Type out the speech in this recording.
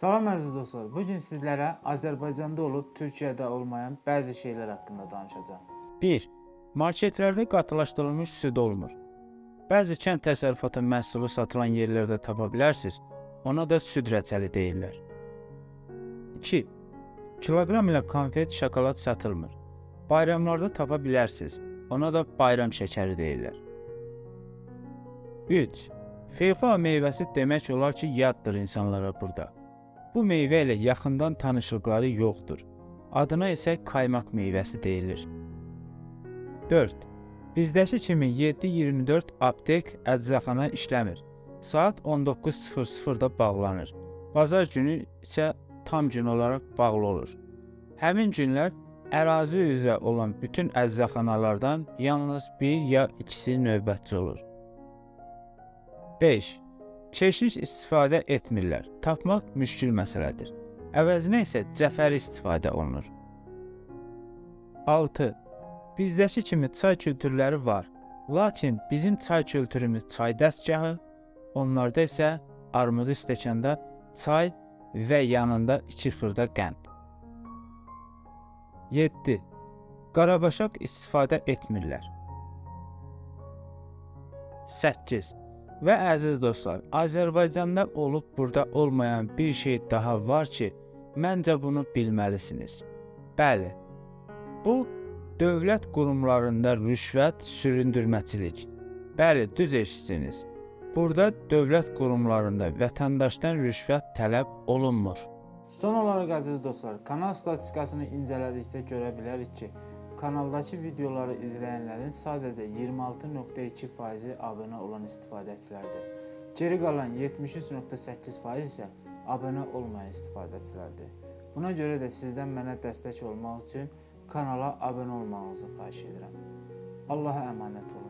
Salam əziz dostlar. Bu gün sizlərə Azərbaycanda olub Türkiyədə olmayan bəzi şeylər haqqında danışacağam. 1. Marketlərdə qatılaşdırılmış süd olmur. Bəzi kənd təsərrüfatı məhsulu satılan yerlərdə tapa bilərsiniz. Ona da süd rəçəli deyirlər. 2. Kiloqram ilə konfet, şokolad satılmır. Bayramlarda tapa bilərsiniz. Ona da bayram şəkəri deyirlər. 3. Feyfa meyvəsi demək olar ki, yaddır insanlara burada. Bu meyvə ilə yaxından tanışlıqları yoxdur. Adına isə kaymaq meyvəsi deyilir. 4. Bizdəki kimi 7-24 aptek, əczaxana işləmir. Saat 19:00-da bağlanır. Bazar günü isə tam gün olaraq bağlı olur. Həmin günlər ərazi üzrə olan bütün əczaxanalardan yalnız bir ya ikisi növbətçi olur. 5. Keşiş istifadə etmirlər. Tapmaq müşkül məsələdir. Əvəzinə isə cəfəri istifadə olunur. 6. Bizdəki kimi çay kültürləri var. Lakin bizim çay kültürümüz çay dəstgahı, onlarda isə armudu stəkanda çay və yanında 2 xırda qənd. 7. Qarabaşaq istifadə etmirlər. 8. Və əziz dostlar, Azərbaycanda olub burada olmayan bir şey daha var ki, məncə bunu bilməlisiniz. Bəli. Bu dövlət qurumlarında rüşvət, süründürməçilik. Bəli, düz eşitsiniz. Burada dövlət qurumlarında vətəndaşdan rüşvət tələb olunmur. Son olaraq əziz dostlar, kanal statistikasını incələdikdə görə bilərik ki, kanaldakı videoları izləyənlərin sadəcə 26.2%-i abunə olan istifadəçilərdir. Geri qalan 73.8% isə abunə olmayan istifadəçilərdir. Buna görə də sizdən mənə dəstək olmaq üçün kanala abunə olmağınızı xahiş edirəm. Allaha əmanət olun.